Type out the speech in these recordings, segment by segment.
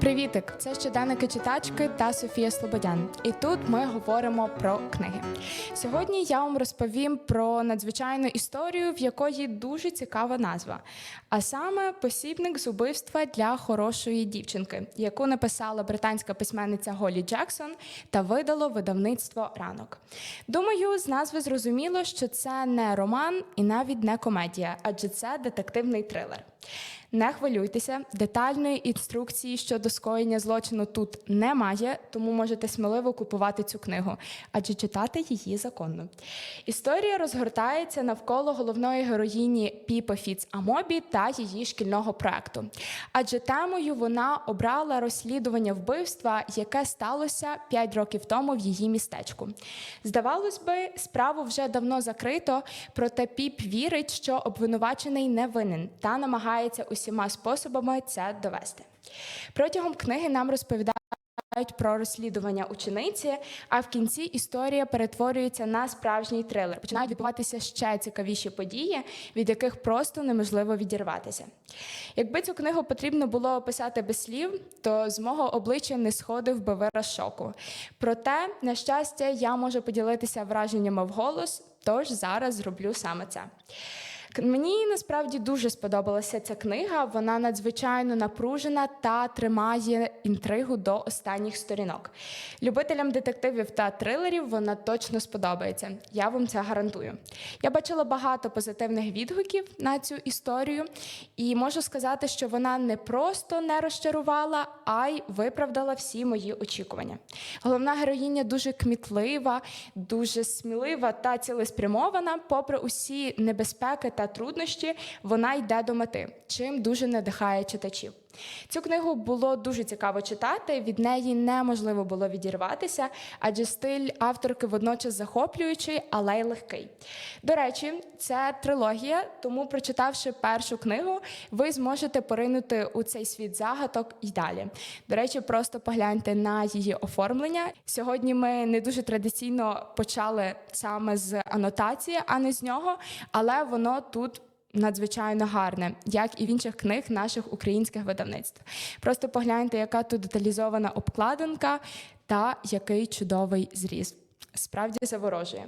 Привітик! Це щоденники читачки та Софія Слободян. І тут ми говоримо про книги. Сьогодні я вам розповім про надзвичайну історію, в якої дуже цікава назва. А саме посібник з убивства для хорошої дівчинки, яку написала британська письменниця Голі Джексон та видало видавництво ранок. Думаю, з назви зрозуміло, що це не роман і навіть не комедія, адже це детективний трилер. Не хвилюйтеся, детальної інструкції щодо скоєння злочину тут немає, тому можете сміливо купувати цю книгу, адже читати її законно. Історія розгортається навколо головної героїні Піпа Фіц Амобі та її шкільного проекту. Адже темою вона обрала розслідування вбивства, яке сталося 5 років тому в її містечку. Здавалось би, справу вже давно закрито, проте Піп вірить, що обвинувачений не винен та намагається усіма способами це довести. Протягом книги нам розповідають про розслідування учениці, а в кінці історія перетворюється на справжній трилер. Починають відбуватися ще цікавіші події, від яких просто неможливо відірватися. Якби цю книгу потрібно було описати без слів, то з мого обличчя не сходив би вираз шоку. Проте, на щастя, я можу поділитися враженнями вголос, тож зараз зроблю саме це. Мені насправді дуже сподобалася ця книга. Вона надзвичайно напружена та тримає інтригу до останніх сторінок. Любителям детективів та трилерів вона точно сподобається. Я вам це гарантую. Я бачила багато позитивних відгуків на цю історію, і можу сказати, що вона не просто не розчарувала, а й виправдала всі мої очікування. Головна героїня дуже кмітлива, дуже смілива та цілеспрямована. Попри усі небезпеки та труднощі, вона йде до мети, чим дуже надихає читачів. Цю книгу було дуже цікаво читати. Від неї неможливо було відірватися, адже стиль авторки водночас захоплюючий, але й легкий. До речі, це трилогія, тому, прочитавши першу книгу, ви зможете поринути у цей світ загадок і далі. До речі, просто погляньте на її оформлення. Сьогодні ми не дуже традиційно почали саме з анотації, а не з нього, але воно тут надзвичайно гарне, як і в інших книг наших українських видавництв. Просто погляньте, яка тут деталізована обкладинка та який чудовий зріз. Справді заворожує.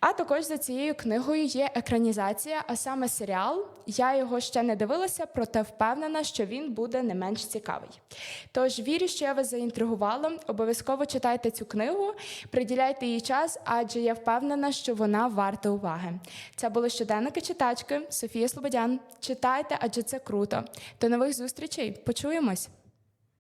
А також за цією книгою є екранізація, а саме серіал. Я його ще не дивилася, проте впевнена, що він буде не менш цікавий. Тож вірю, що я вас заінтригувала. Обов'язково читайте цю книгу, приділяйте їй час, адже я впевнена, що вона варта уваги. Це були щоденники читачки Софія Слободян. Читайте, адже це круто. До нових зустрічей. Почуємось!